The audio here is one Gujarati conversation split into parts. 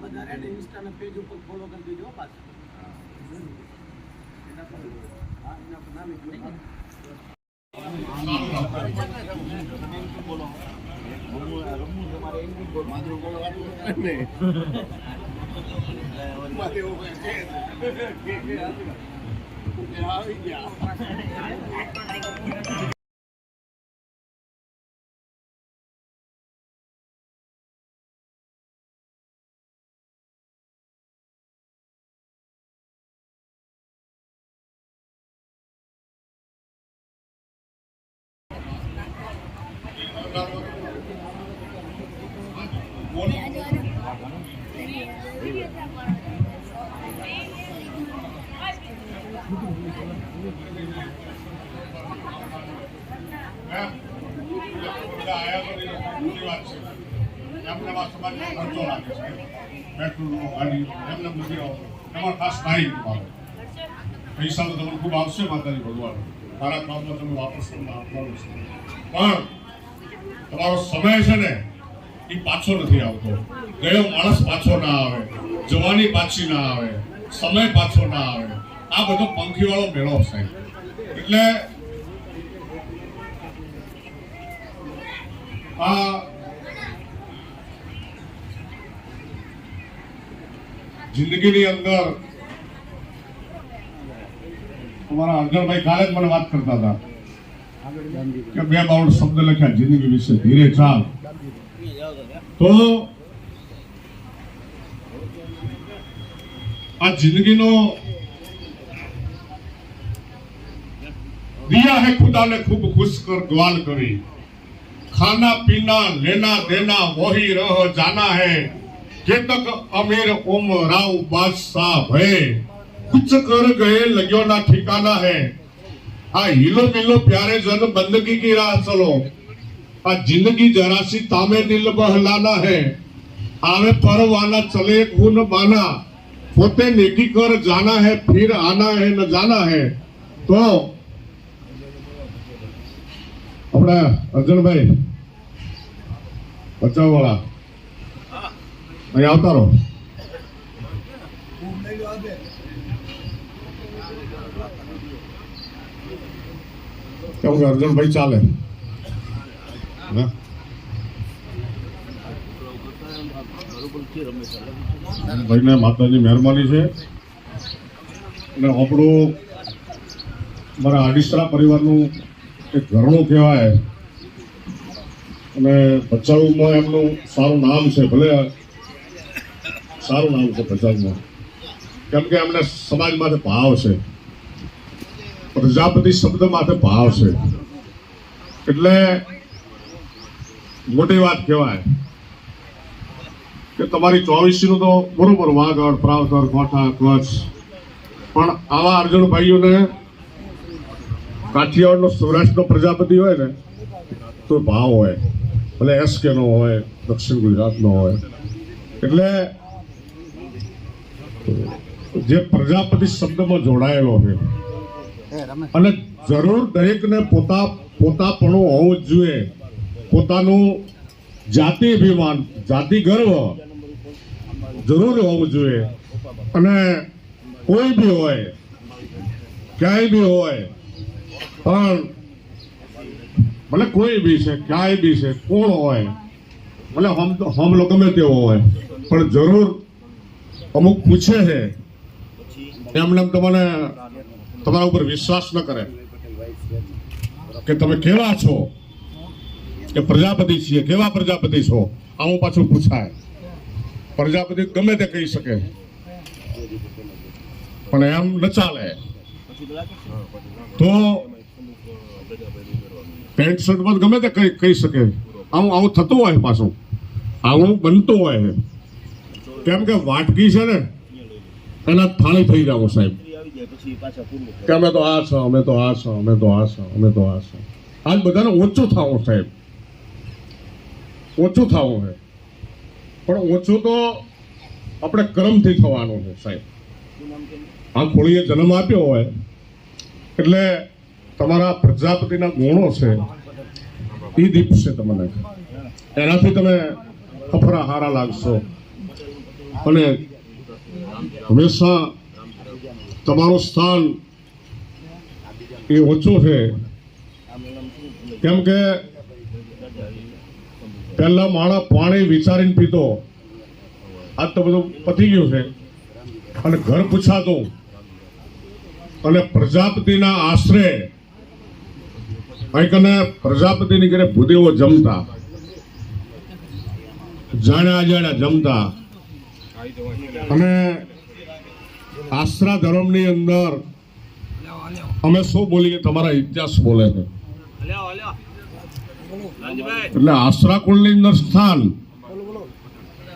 બધા રેડ ઇન્સ્ટાના પેજ ઉપર ફોલો કરી દેજો પાછું. એના પર હા એના પર નામ એક લખો. પૈસા તો તમને ખૂબ આવશે માતાજી ભગવાન સારા કામમાં તમે તમને આપવાનું છે પણ તમારો સમય છે ને, એ પાછો નથી આવતો. ગયો માણસ પાછો ના આવે, જવાની પાછી ના આવે, સમય પાછો ના આવે. આ બધો પંખીવાળો મેળો સાહેબ એટલે આ જિંદગીની અંદર અમારા અર્જણભાઈ કાલે જ મને વાત કરતા હતા. કે બે બાઉન્ડ શબ્દ લખ્યા જિંદગી વિશે ધીરે ચાલ તો આ જિંદગીનો દિયા है खुदा ने खूब खुश कर ग्वाल करी खाना पीना लेना देना वही रह जाना है केतक अमीर ओम राव बादशाह भय कुछ कर गए लग्यो ना ठिकाना है आ हिलो मिलो प्यारे जन बंदगी की राह चलो आ जिंदगी जरा सी तामे दिल बहलाना है आवे परवाना चले खून बाना પોતે नेकी कर जाना है फिर आना है न जाना है તો આપણે અર્જુનભાઈ બચાવ વાળા અહીં આવતા રહો કેમ કે અર્જુનભાઈ ચાલે. ભાઈને માતાજી મહેરબાની છે. અને આપણું મારા આડિસરા પરિવારનું એક ઘરણું કહેવાય. અને ભચાઉમાં એમનું સારું નામ છે, ભલે સારું નામ છે ભચાઉમાં. કેમ કે એમને સમાજ માટે ભાવ છે. પ્રજાપતિ શબ્દ માટે ભાવ છે. એટલે મોટી વાત કહેવાય કે તમારી ચોવીસી તો બરોબર વાગડ પ્રાવતર કોઠા કચ્છ પણ આવા અર્જુન ભાઈઓને કાઠિયાવાડનો સૌરાષ્ટ્રનો પ્રજાપતિ હોય ને, તો ભાવ હોય. ભલે એસકે નો હોય, દક્ષિણ ગુજરાતનો હોય. એટલે જે પ્રજાપતિ શબ્દમાં જોડાયેલો છે અને જરૂર દરેકને પોતા, પોતાપણું હોવું જ જોઈએ. પોતાનું જાતિ અભિમાન જાતિ ગર્વ જરૂર હોવું જોઈએ. અને કોઈ બી હોય, ક્યાંય બી હોય, પણ ભલે કોઈ બી છે, ક્યાંય બી છે, કોણ હોય, ભલે હમ હમલો ગમે તેવો હોય, પણ જરૂર અમુક પૂછે છે. એમને એમ તમને તમારા ઉપર વિશ્વાસ ન કરે કે તમે કેવા છો? કે પ્રજાપતિ છીએ, કેવા પ્રજાપતિ છો? આવું પાછું પૂછાય. પ્રજાપતિ ગમે તે કહી શકે, પણ એમ ન ચાલે. તો પેન્ટ શર્ટમાં ગમે તે કહી કહી શકે. આવું આવું થતું હોય પાછું. આવું બનતું હોય. કેમ કે વાટકી છે ને, એના થાળી થઈ જાવ સાહેબ. કે અમે તો આ છો અમે તો આ છો અમે તો આ છો અમે તો આ છો. આજ બધાને ઓછું થવું સાહેબ. ઓછું થવું છે. પણ ઓછું તો આપણે કર્મથી થવાનું છે સાહેબ. આ ખોળીએ જન્મ આપ્યો હોય એટલે તમારા પ્રજાપતિના ગુણો છે એ દીપ છે તમને. એનાથી તમે કફરા હારા લાગશો. અને હંમેશા તમારું સ્થાન એ ઓછું છે. કેમ કે પહેલા માણસ પાણી વિચારીને પીતો. આજ તો બધું પતી ગયું છે. અને ઘર પૂછાતું. અને પ્રજાપતિના આશરે અહીં કને પ્રજાપતિની ઘરે ભૂદેવો જમતા. જાણ્યા અજાણ્યા જમતા. અને આશરા ધર્મની અંદર અમે શું બોલીએ તમારા ઇતિહાસ બોલે છે. એટલે આશરા કુંડની અંદર સ્થાન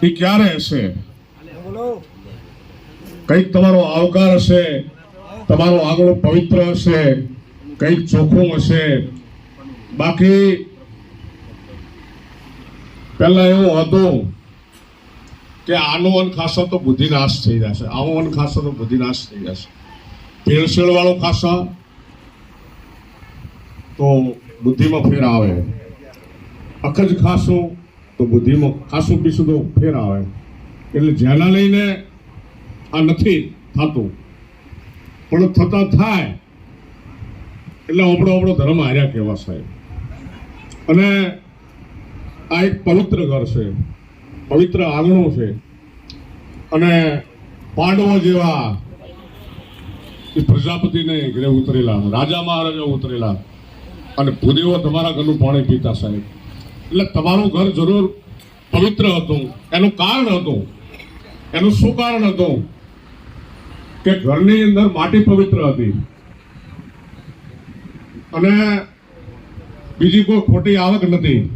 એ ક્યારે હશે? કંઈક તમારો આવકાર હશે, તમારો આગળ પવિત્ર હશે, કંઈક ચોખ્ખું હશે. બાકી પહેલા એવું હતું કે આનો અન ખાસો તો બુદ્ધિનાશ થઈ જશે આવો અન ખાસા તો બુદ્ધિનાશ થઈ જશે ભેળસેળ વાળો ખાસા તો બુદ્ધિમાં ફેર આવે. અખજ ખાસું તો બુદ્ધિમાં ખાસું પીસું તો ફેર આવે. એટલે જેના લઈને આ નથી થતું, પણ થતા થાય, એટલે આપણો આપણો ધર્મ હાર્યા કહેવા સાહેબ. અને આ એક પવિત્ર ઘર છે. પવિત્ર આંગણું છે. અને પાંડવો જેવા પ્રજાપતિને ઘરે ઉતરેલા, રાજા મહારાજા ઉતરેલા. અને ભૂદેવો તમારા ઘરનું પાણી પીતા સાહેબ. એટલે તમારું ઘર જરૂર પવિત્ર હતું. એનું કારણ હતું. એનું શું કારણ હતું? કે ઘરની અંદર માટી પવિત્ર હતી. અને બીજી કોઈ ખોટી આવક નથી.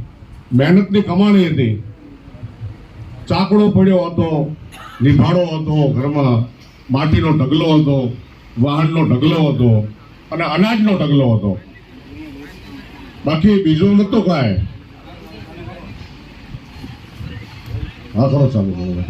મહેનતની કમાણી હતી. ચાકડો પડ્યો હતો નિભાડો હતો, ઘરમાં માટીનો ઢગલો હતો, વાહનનો ઢગલો હતો અને અનાજનો ઢગલો હતો. બાકી બીજું નતું કાંઈ. હા કરો. ચાલુ